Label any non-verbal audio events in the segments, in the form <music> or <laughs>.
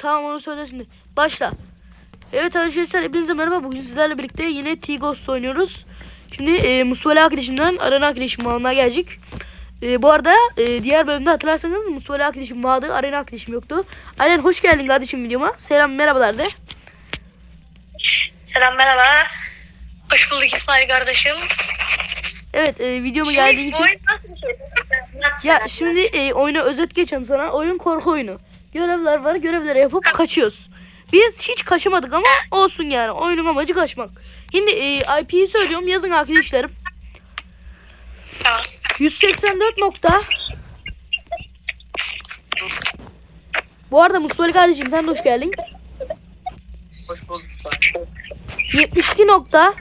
Tamam onu söylesin. Başla. Evet arkadaşlar hepinize merhaba. Bugün sizlerle birlikte yine T-Ghost oynuyoruz. Şimdi e, Mustafa arkadaşımdan Arena arkadaşım almaya gelecek. E, bu arada e, diğer bölümde hatırlarsanız Mustafa arkadaşım vardı. Arena arkadaşım yoktu. Aynen hoş geldin kardeşim videoma. Selam merhabalar de. Selam merhaba. Hoş bulduk İsmail kardeşim. Evet e, videoma geldiğin için. oyun nasıl bir şey? Ya şimdi e, oyuna özet geçeyim sana. Oyun korku oyunu. Görevler var. Görevleri yapıp kaçıyoruz. Biz hiç kaçamadık ama olsun yani. Oyunun amacı kaçmak. Şimdi e, IP'yi söylüyorum. Yazın arkadaşlarım. Tamam. 184 nokta. Bu arada Mustafa kardeşim sen de hoş geldin. Hoş bulduk. 72 nokta.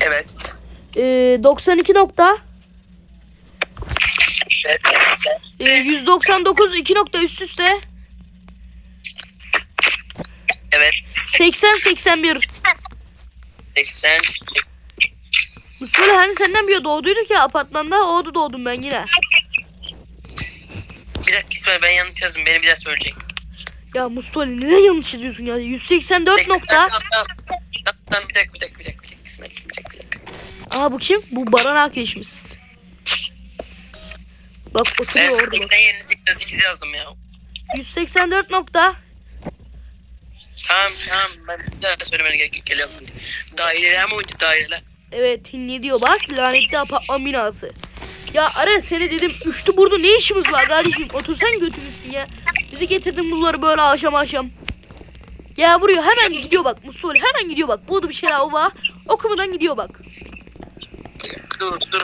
Evet. E, 92 nokta. Evet. E, 199 2 nokta üst üste. Evet. 80 81. 80. Mustafa hani senden bir doğduyduk ya apartmanda. Orada doğdum ben yine. Bir dakika İsmail ben yanlış yazdım. Beni bir daha söyleyecek. Ya Mustafa neden yanlış ediyorsun ya? 184 nokta. Tamam, tamam. Tamam, tamam, bir dakika bir dakika bir dakika. Bir dakika İsmail bir dakika bir dakika. Aa bu kim? Bu Baran arkadaşımız. Bak oturuyor Ben orada bak. 80 yerine 88 yazdım ya. 184 nokta. Tamam tamam ben bir daha söylemene gerek yok. Geliyorum. Daireler mi oyuncu daireler? Evet ne diyor bak lanetli apartman binası. Ya ara seni dedim üçlü burada ne işimiz var kardeşim otursan götün üstüne. Bizi getirdin bunları böyle akşam akşam. Ya buraya hemen gidiyor bak Mustafa hemen gidiyor bak. Burada bir şeyler var. Okumadan gidiyor bak. Dur dur.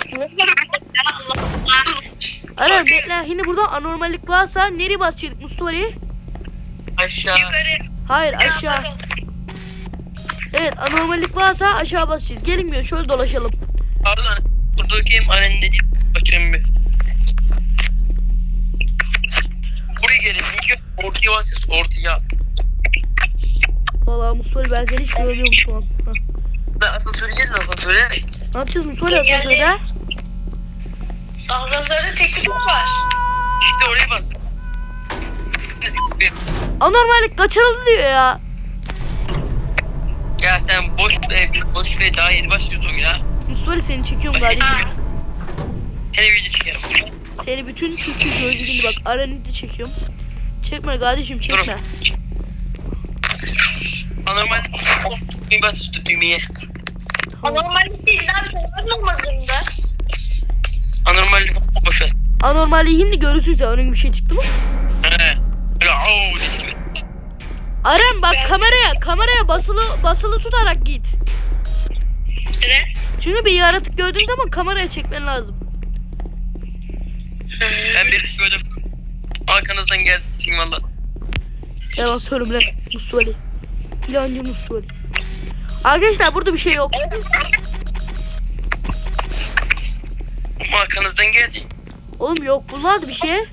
Ara bekle şimdi burada anormallik varsa nereye basacaktık Mustafa Ali? Aşağı. Yukarı. Hayır aşağı. Evet anormallik varsa aşağı basacağız. Gelmiyor şöyle dolaşalım. Pardon. Dur bakayım annen ne diyor. Bakayım bir. Buraya gelin. İlk ortaya basıyoruz. Ortaya. Vallahi Mustafa Ali, ben seni hiç görmüyorum şu an. Hah. Da asansöre gelin asansöre. Ne yapacağız Mustafa Ali asansörde? Asansörde teknik var. İşte oraya bas. Anormallik kaçırıldı diyor ya. Ya sen boş ve boş ve daha yeni başlıyoruz oyuna. Mustafa seni çekiyorum kardeşim. Seni video çekerim. Seni bütün Türkiye gördü şimdi bak aranızda çekiyorum. Çekme kardeşim çekme. Durun. Anormal. Bir bas üstü düğmeye. Anormallik değil abi. Sen olmadığında. Anormal boş ver. Anormalliği şimdi görürsün sen onun bir şey çıktı mı? He. Öyle ooo diş gibi. Aran bak kameraya kameraya basılı basılı tutarak git. Ne? Çünkü bir yaratık gördüğün zaman kameraya çekmen lazım. Ben bir gördüm. Arkanızdan geldi sizin valla. Yalan söyleme lan Mustafa Ali. İlancı Mustafa Ali. Arkadaşlar burada bir şey yok. Arkanızdan geldi. Oğlum yok bunlar bir şey.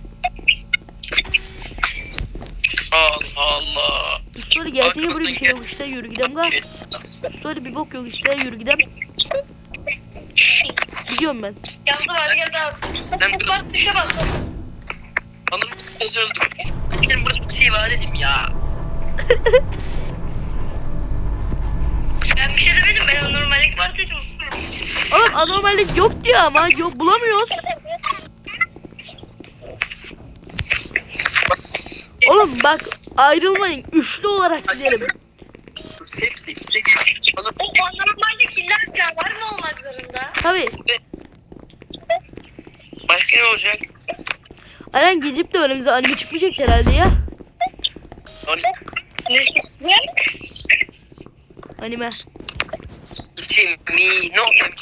Allah Allah. Ali gelsene burada bir şey yok işte yürü gidelim ga. Ali bir bok yok işte yürü gidelim. Gidiyorum ben. Yandı var geldi abi. Ben bir Bas düşe bas. bas. Anladım. Özür dilerim. Benim burada bir şey var dedim ya. <laughs> Ben bir şey demedim. Ben anormallik var dedim. Oğlum anormallik yok diyor ama yok bulamıyoruz. Oğlum bak ayrılmayın üçlü olarak gidelim. Hepsi. Bana O anormallik illa var mı olmak zorunda? Tabi. başka ne olacak? Aren gidip de önümüze anime çıkmayacak herhalde ya. Ne? Anime. Ne olacak?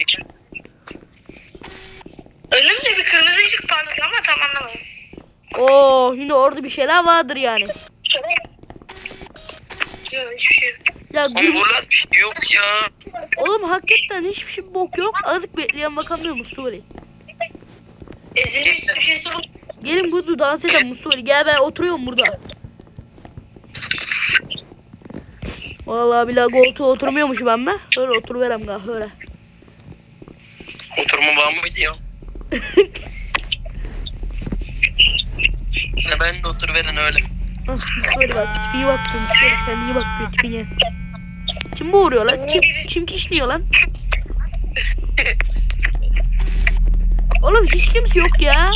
Önümde bir kırmızı ışık parladı ama tam anlamadım. Oo yine orada bir şeyler vardır yani. Yok hiçbir şey yok. Ya Ama gül- burada bir şey yok ya. oğlum hakikaten hiçbir şey bok yok. Azıcık bekleyen bakamıyor Mustafa Ali. Ezilmiş bir bu. Gelin burada dans edelim Mustafa Ali. Gel ben oturuyorum burada. Vallahi billahi koltuğa oturmuyormuş ben mi? Öyle oturuverem ga öyle. Oturma var mıydı ya? Ya ben de oturuveren öyle. Ah, Mustafa bak git iyi bak diyor. Mustafa kendine iyi bak diyor tipine. Kim boğuruyor lan? Kim, kim kişniyor lan? Oğlum hiç kimse yok ya.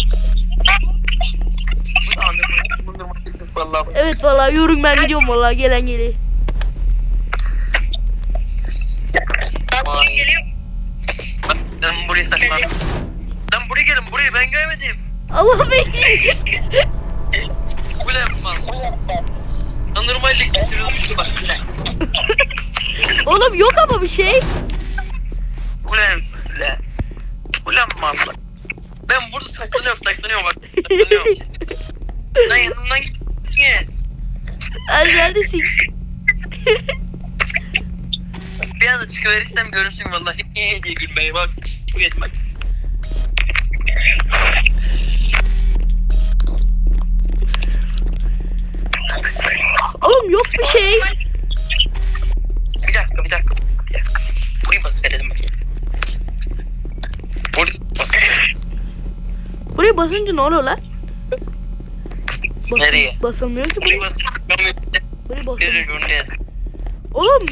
Evet vallahi yorum ben gidiyorum vallahi gelen geli. Abi geliyor. Bak ben buraya saklan. Lan buraya gelin buraya ben görmedim. Allah bekliyor. Bu ne yapmaz? Anormallik getiriyorsun bak. Bu ne? Oğlum yok ama bir şey. Bu ne? Bu ne? Bu ne mal? Ben burada saklanıyorum saklanıyorum bak. Saklanıyorum. <laughs> Lan yanımdan gitmeyiz. Her neredesin? Bir <laughs> anda çıkıverirsem görürsün vallahi. Niye diye gülmeyi bak. Bu yedim bak. Oğlum yok bir şey. Bir dakika bir dakika. Bir dakika. Burayı basıp verelim bakayım. Burayı basıp verelim. Buraya basınca ne oluyor lan? Bas- Nereye? Basamıyor ki Burayı buraya. Buraya basıyor. Gözün önünde. Oğlum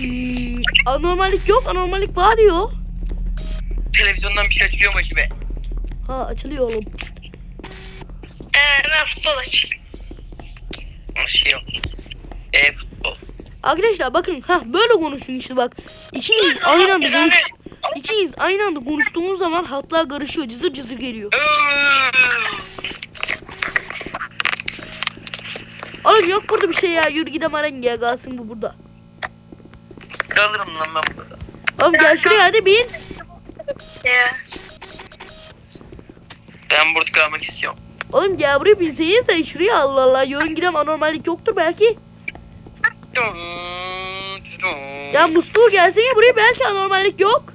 anormallik yok anormallik var diyor. Televizyondan bir şey açılıyor mu be? Ha açılıyor oğlum. Ee, ben futbol aç. Şey yok. E futbol. Arkadaşlar bakın ha böyle konuşun işte bak. İkiniz aynı anda konuş. İkiniz aynı anda konuştuğunuz zaman hatlar karışıyor. Cızır cızır geliyor. Oğlum yok burada bir şey ya. Yürü gidelim arengi ya. Kalsın bu burada. Kalırım lan ben burada. Oğlum gel şuraya hadi bin. Ben burada kalmak istiyorum. Oğlum gel buraya binsene sen şuraya Allah Allah. Yürün gidelim anormallik yoktur belki. Ya Mustafa gelsene buraya belki anormallik yok.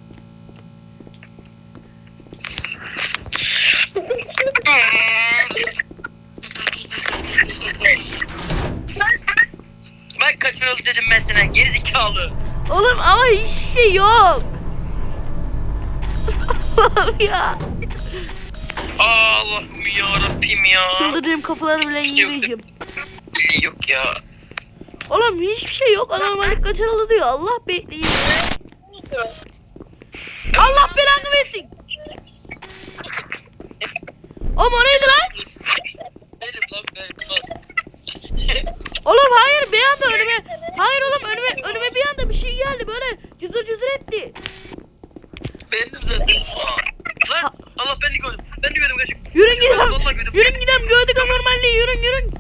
Ben kaçırıldı dedim ben sana gerizekalı. Oğlum ama hiçbir şey yok. Allah'ım ya. Allah'ım ya Rabbim ya. Çıldıracağım kafaları bile yiyemeyeceğim. Yok ya. Oğlum hiçbir şey yok. Anormallik kaçırıldı diyor. Allah bekleyin. Allah belanı versin. O neydi lan? Oğlum hayır anda önüme. Hayır oğlum önüme önüme bir anda bir şey geldi böyle cızır cızır etti. Benim zaten. Lan Allah ben de gördüm. Ben de gördüm kaçık. Yürün gidelim. Yürün gidelim gördük anormalliği yürün yürün.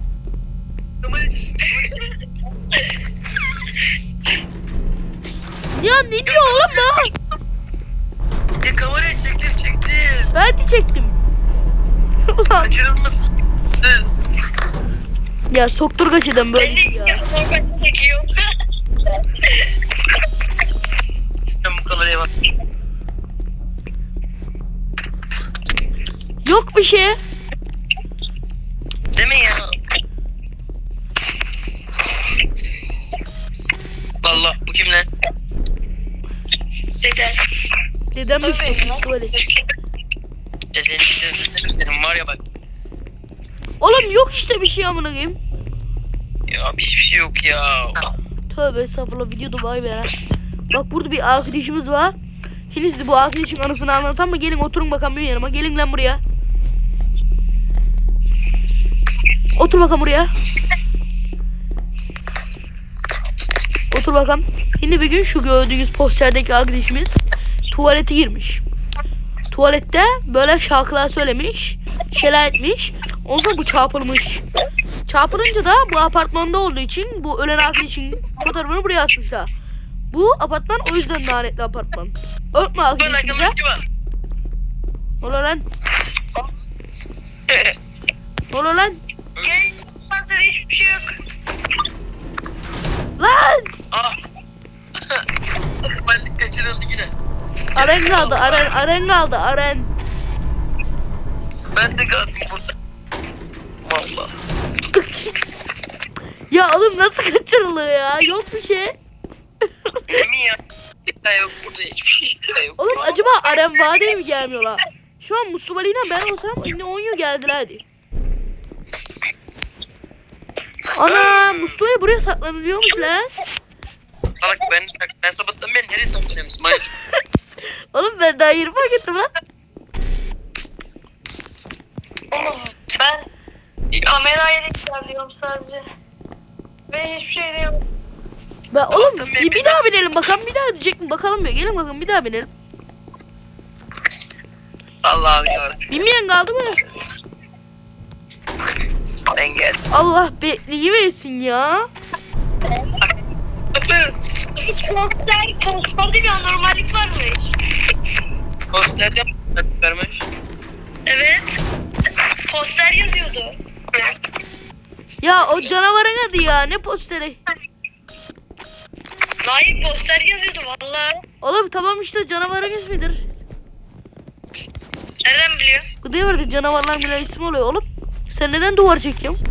Ya ne diyor oğlum bu? Ya kamerayı çektim çektim. Ben de çektim. <laughs> Ulan Kaçırılmasın. Ya soktur kaçıdan böyle de şey ya. normal çekiyor. Bu kameraya bak. Yok bir şey. Değil mi ya? Allah bu kim lan? Dede. Dedem bir Tabii. şey tuvalet. Dedenin dedenin var ya bak. Oğlum yok işte bir şey amına koyayım. Ya hiçbir şey yok ya. Tövbe estağfurullah videoda vay be. Bak burada bir arkadaşımız var. Şimdi size bu arkadaşın anısını anlatan mı? Gelin oturun bakalım benim yanıma. Gelin lan buraya. Otur bakalım buraya. Otur bakalım. Şimdi bir gün şu gördüğünüz posterdeki arkadaşımız tuvalete girmiş. Tuvalette böyle şarkılar söylemiş. Şeyler etmiş. Ondan bu çarpılmış. Çarpılınca da bu apartmanda olduğu için bu ölen arkadaşın fotoğrafını buraya asmışlar. Bu apartman o yüzden lanetli apartman. Ben arkadaşımıza. oluyor lan? Oluyor lan? Gel. Hiçbir şey yok. Lan! ah. ben kaçırıldı yine. Aren kaldı, aren, aren kaldı, aren. Ben de kaldım burada. Valla. <laughs> ya oğlum nasıl kaçırılıyor ya? Yok bir şey. Emin ya. Ya yok burada hiçbir şey yok. Oğlum acaba Aren Vadi'ye mi gelmiyorlar? Şu an Mustafa ile ben olsam yine oynuyor geldiler hadi. Ana Mustafa buraya saklanılıyormuş lan. Salak ben sak ben sabahtan beri nereye saklanıyorum İsmail? <laughs> Oğlum ben daha yeni fark ettim lan. Ben kamerayla ilerliyorum sadece. Ve hiçbir şey de yok. Ben, oğlum Sabahtan bir, bir daha binelim bakalım bir daha diyecek mi bakalım ya gelin bakalım bir daha binelim. Allah'ım yarabbim. Binmeyen kaldı mı? Ben geldim. Allah bekleyiversin ya. Poster, posterde bir anormallik var mı? Posterde vermiş. Evet. Poster yazıyordu. Ya o canavarın adı ya ne posteri. Hayır poster yazıyordu vallahi. Oğlum tamam işte canavarın ismidir. Nereden biliyor? Bu devirde canavarlar bile isim oluyor oğlum. Sen neden duvar çekiyorsun?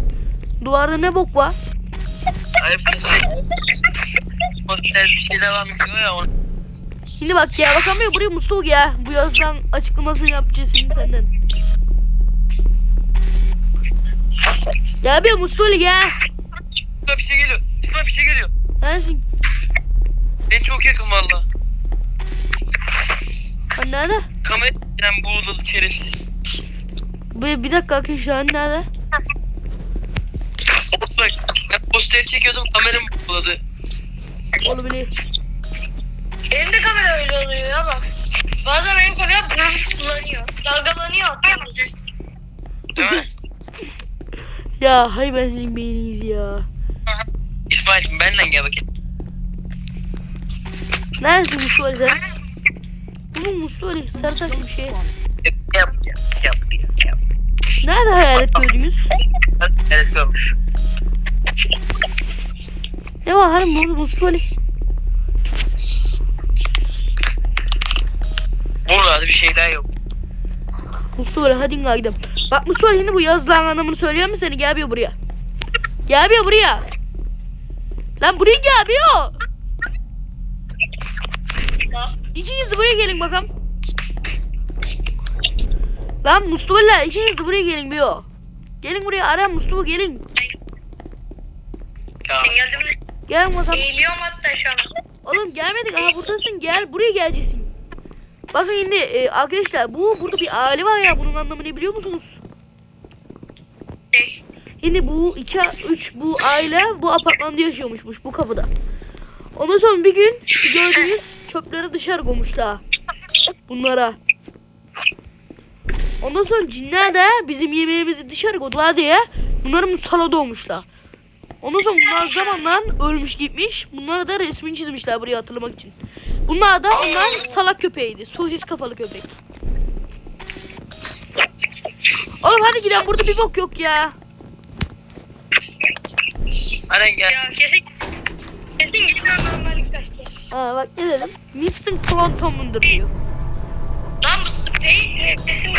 Duvarda ne bok var? Hayır poster. Poster bir şeyler anlatıyor ya onu. Şimdi bak ya bakamıyor buraya Mustafa ya. Bu yazdan açıklamasını yapacağız şimdi senden. Gel bir Mustafa gel. İsmail bir şey geliyor. İsmail bir şey geliyor. Neresin? Ben çok yakın valla. Lan nerede? Kameradan buğuladı şerefsiz. Bir, bir dakika arkadaşlar hani nerede? Bak ben posteri çekiyordum kameram buğuladı. Oğlum bile. Benim de kamera öyle oluyor ya bak. Bazen benim kamera kullanıyor. Dalgalanıyor. Değil mi? Ya hay ben senin beyniniz ya. İsmail'cim benimle gel bakayım. Neredesin Mustafa sen? Bu mu Mustafa? Sarı saçlı bir şey. Yap yap yap yap. Nerede hayalet gördünüz? Evet görmüş. Ne var hanım bu Mustafa? Burada bir şeyler yok. Mustafa hadi gidelim. Bak Mustafa şimdi bu yazılan anlamını söylüyor mu seni? Gel bir buraya. Gel bir buraya. Lan buraya gel bir İkiniz de buraya gelin bakalım. Lan Mustafa Ali ikiniz buraya gelin bir Gelin buraya ara Mustafa gelin. Mi? Gel bakalım. Eğiliyorum hatta şu an. Oğlum gelmedik aha buradasın gel buraya geleceksin. Bakın şimdi e, arkadaşlar bu burada bir aile var ya bunun anlamı ne biliyor musunuz? Şimdi bu iki üç bu aile bu apartmanda yaşıyormuşmuş bu kapıda. Ondan sonra bir gün gördüğünüz çöpleri dışarı koymuşlar. Bunlara. Ondan sonra cinler de bizim yemeğimizi dışarı koydular diye bunların musalada olmuşlar. Ondan sonra bunlar zamanla ölmüş gitmiş. Bunlara da resmini çizmişler buraya hatırlamak için. Bunlar da onlar salak köpeğiydi. Sosis kafalı köpek. Oğlum hadi gidelim burada bir bok yok ya. Aren gel. Ya kesin kesin geliyor anormallik kaçtı. Ha bak ne dedim? Missing Quantum'undur diyor. Lan bu sprey kesin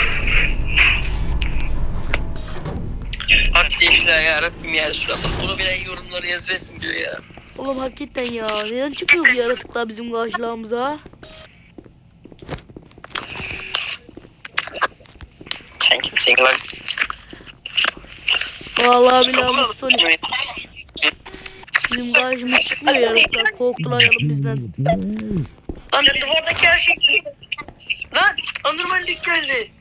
Hak işler ya Rabbim ya Resulallah. Bunu bilen yorumları yazversin diyor ya. Oğlum hakikaten ya. Neden çıkıyor bu yaratıklar bizim karşılığımıza? Sen kimsin lan? Vallahi billahi Mustafa. Bizim karşımıza çıkmıyor yaratıklar. Korktular yalım bizden. Lan duvardaki her şey Lan anormallik geldi.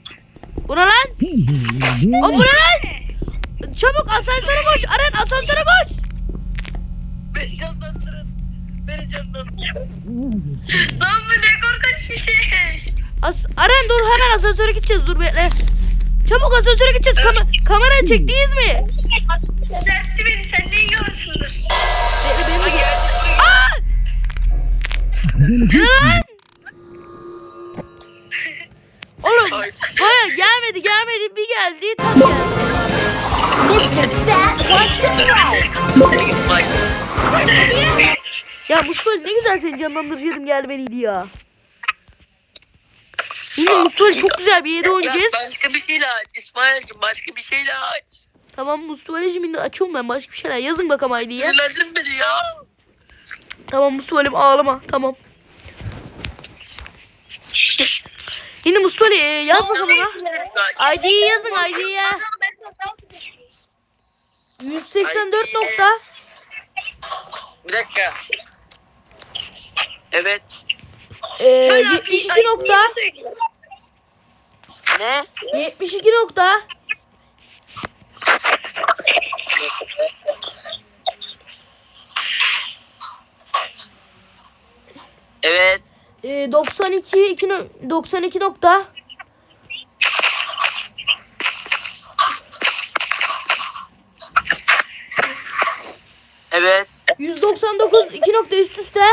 Bu ne lan? O bu ne lan? Çabuk asansöre koş. Aren asansöre koş. Beni canlandırın. Beni canlandırın. <laughs> Lan bu ne korkunç bir şey. As Aren dur hemen asansöre gideceğiz. Dur bekle. Çabuk asansöre gideceğiz. Kam kamerayı çektiniz mi? Dertti beni sen ne yiyorsun? Bekle benim de... Aa! Ne <laughs> lan? Oğlum Ay. baya gelmedi gelmedi bir geldi tam geldi. Mr. Fat wants to play. Ya Mustafa ne güzel seni canlandıracaktım gel beniydi ya. Şimdi Mustafa çok güzel bir yerde oynayacağız. Ya başka bir şeyle aç İsmail'cim başka bir şeyle aç. Tamam Mustafa şimdi açıyorum ben başka bir şeyler yazın bakalım ID'ye. Sinirlendirin beni ya. Tamam Mustafa ağlama tamam. Şimdi Mustafa e, yaz bakalım ona. ID'yi yazın ID'ye. 184 nokta. Bir dakika. Evet. Ee, 72 nokta. Ne? 72 nokta. Evet. Ee, 92 2 no- 92 nokta. Evet. 199 2 nokta üst üste.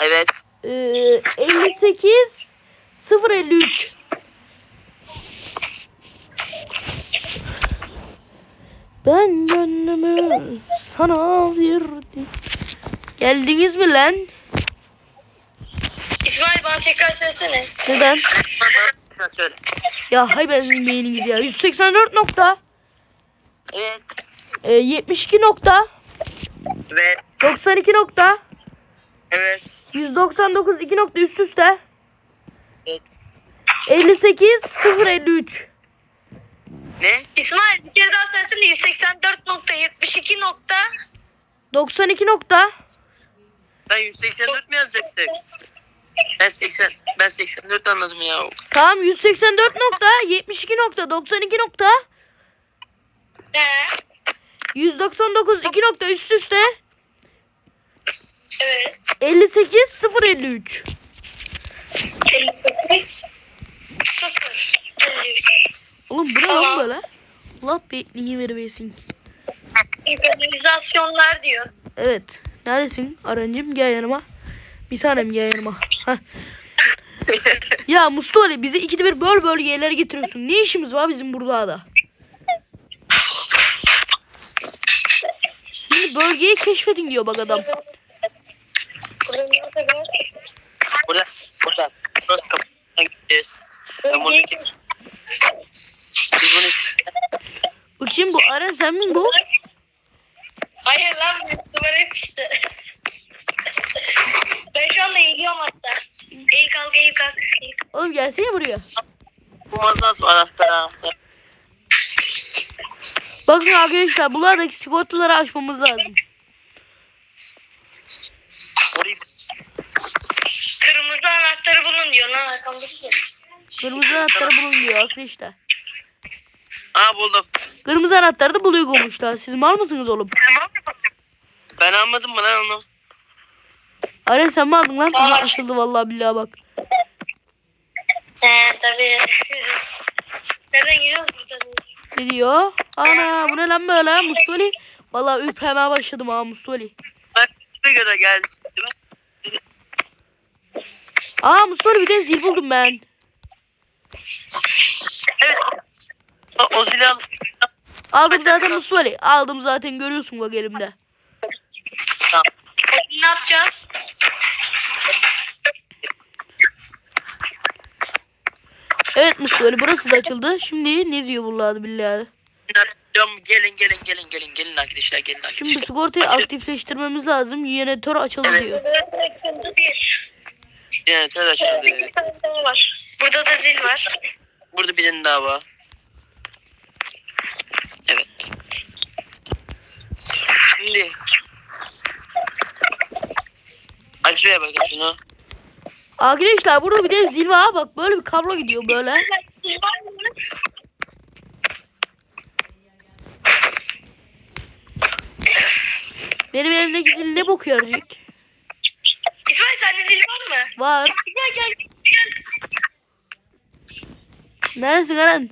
Evet. Ee, 58 053. Ben gönlümü sana verdim. Geldiniz mi lan? İsmail bana tekrar söylesene. Neden? Söyle. Ya hay ben beyniniz ya. 184 nokta. Evet. Ee, 72 nokta. Evet. 92 nokta. Evet. 199 2 nokta üst üste. Evet. 58 053. Ne? İsmail bir kere daha söylesene 184.72 nokta. 92 nokta. Ben 184 mi yazacaktım? Ben 80 ben 84 anladım ya. Tamam 184 nokta 72 nokta 92 nokta He. 199 2 nokta üst üste Evet. 58 053. 58. 0. 53. Oğlum bu ne lan böyle? Allah beklini vermesin. Organizasyonlar diyor. Evet. Neredesin? Arancım gel yanıma. Bir tanem gel yanıma. Heh. <laughs> ya Mustafa Ali bizi ikide bir böl böl yerlere getiriyorsun. Ne işimiz var bizim burada da? Şimdi bölgeyi keşfedin diyor bak adam. Burada burada. Burası kapıdan gideceğiz. Ben bunu biz bunu Bakayım bu sen mi bu? Hayır lan bu duvara yapıştı. ben şu anda eğiliyorum hatta. Eğil kalk eğil kalk. eğil kalk. Oğlum gelsene buraya. bulmaz lazım anahtar anahtar. Bakın arkadaşlar bunlardaki sigortaları açmamız lazım. Orayı Kırmızı anahtarı bulun diyor lan arkamdaki. de. Kırmızı anahtarı bulun diyor arkadaşlar. Aa buldum. Kırmızı anahtarı da buluyor koymuşlar. Siz mal mısınız oğlum? Ben almadım mı lan onu? Aren sen mi aldın lan? Aha Aa. açıldı vallahi billahi bak. He tabii. Nereden geliyoruz burada? Ne diyor? Ana bu ne lan böyle Mustoli? Vallahi ürpermeye başladım ha Mustoli. Ben bir göre geldim. Değil mi? Aa Mustoli bir de zil buldum ben. Evet. O, o zili al. Aldım zaten Mustoli. Aldım zaten görüyorsun bak elimde. Tamam. Ne yapacağız? Evet Mustoli burası da açıldı. Şimdi ne diyor bunlar billahi. Diyorum, Gelin gelin gelin gelin gelin arkadaşlar gelin Şimdi arkadaşlar. sigortayı aktifleştirmemiz lazım. Jeneratör açıldı Evet. diyor. Bir. Evet evet açıldı. Bir tane daha var. Burada da zil var. Burada bir tane daha var. Evet. Şimdi. Aç şuraya bakın şunu. Arkadaşlar burada bir de zil var. Bak böyle bir kablo gidiyor böyle. Zil var mı? Benim elimdeki zil ne bok yarayacak? İsmail sende zil var mı? Var. Gel gel. gel. Neredesin Eren?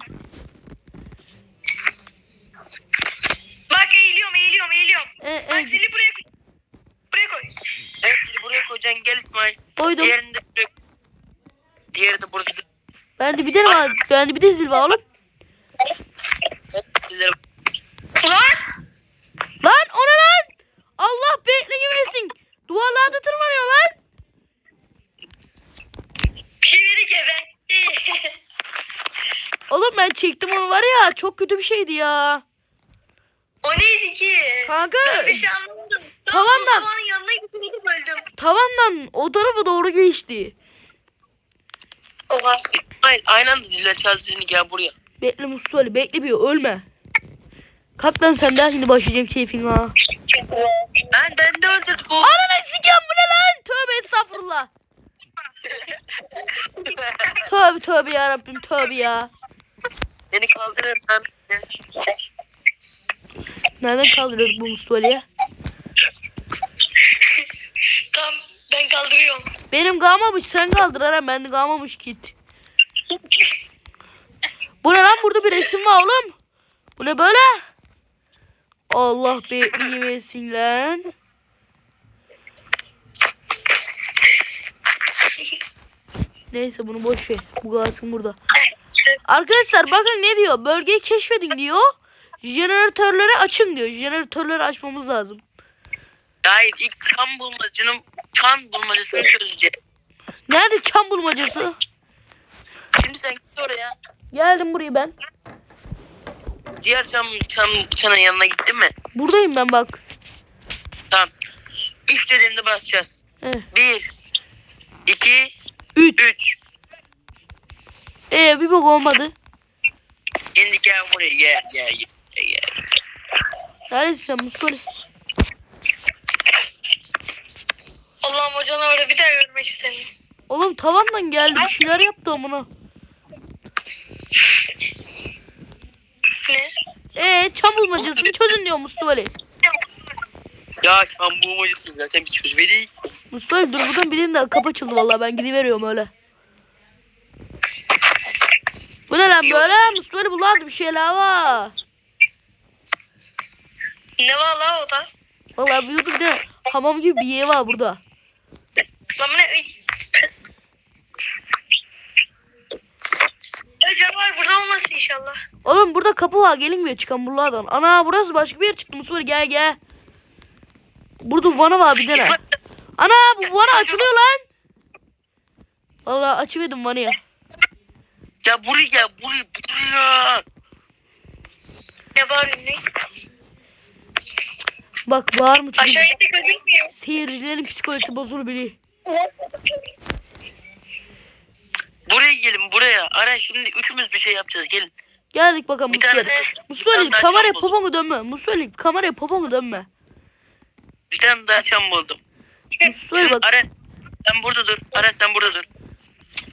Bak eğiliyorum eğiliyorum eğiliyorum. E, Bak e, zili buraya koy. Buraya koy. Evet biri buraya koyacaksın gel İsmail. koydum. Diğerini de buraya Diğeri de burada. Bende bir de var. Bende bir de zil var oğlum. Zilleri Ulan. Lan o ne lan? Allah bekleyemesin. Duvarlarda tırmanıyor lan. Bir şey dedi gebertti. Oğlum ben çektim Çok kötü bir şeydi ya. o neydi ki? Kanka Ben bir şey anlamadım. Lan. Mustafa'nın yanına gitmeydi böldüm. tavandan o tarafa doğru geçti. Oha. Anda ziller çaldı seni gel buraya. Bekle Mustafa Ali bekle bir ölme. Kalk lan sen de şimdi başlayacağım keyfin ha. Lan ben de öldürdüm bu. Ananı sikeyim bu ne lan? Tövbe estağfurullah. <laughs> Tövbe tövbe ya Rabbim tövbe ya. Beni kaldırın lan. Nereden kaldırıyorduk bu Mustafa'yı? <laughs> Tamam ben kaldırıyorum. Benim kalmamış sen kaldır Eren bende kalmamış git. Bu ne lan burada bir resim var oğlum. Bu ne böyle? Allah be iyi versin lan. <laughs> Neyse bunu boş ver. Bu kalsın burada. Arkadaşlar bakın ne diyor? Bölgeyi keşfedin diyor. Jeneratörleri açın diyor. Jeneratörleri açmamız lazım. Hayır ilk çan bulmacının çan bulmacasını çözeceğiz. Nerede çam bulmacası? Şimdi sen git oraya. Geldim buraya ben. Diğer çan, çan, çanın yanına gittin mi? Buradayım ben bak. Tamam. Üç dediğimde basacağız. Evet. Bir. iki, 3. Üç. Ee bir bak olmadı. Şimdi gel buraya gel gel gel. gel. Neredesin sen Mustafa? Allah'ım o canavarı bir daha görmek istemiyorum. Oğlum tavandan geldi bir şeyler yaptı amına. Ne? Ee çam bulmacasını çözün diyor Mustafa Ali. Ya çan bulmacası zaten biz çözmedik. Mustafa Ali dur buradan birinin de kapı açıldı vallahi ben gidiveriyorum öyle. Bu ne lan böyle? Mustafa Ali buladı bir şeyler var. Ne var la o da? Vallahi bir bir de hamam gibi bir yer var burada. Lan bu ne? Canavar burada olmasın inşallah. Oğlum burada kapı var gelinmiyor çıkan buralardan. Ana burası başka bir yer çıktı Mustafa gel gel. Burada vana var bir tane. Ana bu vana açılıyor lan. Vallahi açıverdim vanayı. Ya buraya gel buraya buraya. Ne var ne? Bak bağır mı çünkü Aşağı indik gözükmüyor. seyircilerin psikolojisi bozulur bili. Buraya gelin buraya. Ara şimdi üçümüz bir şey yapacağız gelin. Geldik bakalım Bir Mustafa tane Ali. de tane daha kameraya çam buldum. poponu dönme. Mustafa Ali kameraya poponu dönme. Bir tane daha çam buldum. Ali Şimdi bak Ara sen burada dur. Ara sen burada dur.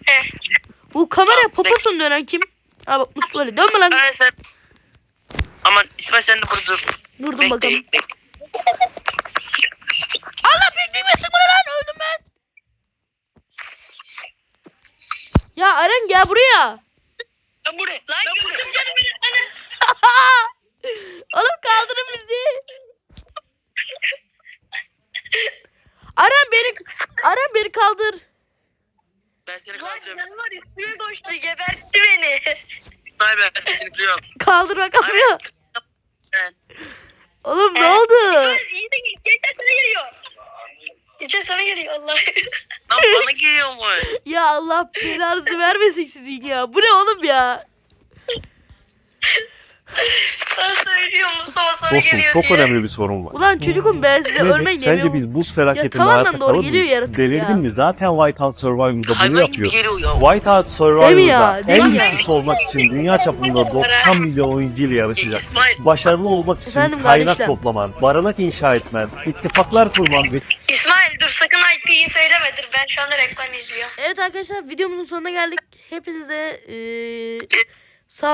He. Bu Tamam, poposunu dönen kim? Ha bak Mustafa Ali dönme lan. Ara sen. Aman İsmail sen de burada dur. Durdum Bekle, bakalım. bekle. Allah bildiğime sıkma lan öldüm ben. Ya Eren gel buraya. Ben buraya. Lan gördüm canım benim. Ana. <laughs> Oğlum kaldırın bizi. Eren beni Eren beni kaldır. Ben seni Lan kaldırıyorum. canavar üstüme koştu gebertti beni. İsmail ben seni kırıyorum. Kaldır bakalım. Ben. Oğlum ne Ee, oldu? İyi de geçen sana geliyor. Geçen sana geliyor Allah. Lan bana geliyormuş. <laughs> Ya Allah belanızı vermesin sizin ya. Bu ne oğlum ya? Sana söylüyorum Mustafa sana Dostum geliyor çok diye. önemli bir sorun var. Ulan çocukum ben size Nedir? ölmeyin Sence demiyorum. biz buz felaketinde tavandan hayatta doğru kalır geliyor mıyız? yaratık Delirdin ya. mi? Zaten Whiteout Survivor'da bunu Hayvan gibi yapıyor. geliyor ya. Whiteout Değil mi ya? Değil en mi ya? güçlüsü olmak için dünya çapında 90 milyon oyuncuyla yarışacaksın. İsmail. Başarılı olmak için Efendim kaynak kardeşler. toplaman, barınak inşa etmen, ittifaklar kurman ve İsmail dur sakın IP'yi söyleme dur ben şu anda reklam izliyorum. Evet arkadaşlar videomuzun sonuna geldik. Hepinize eee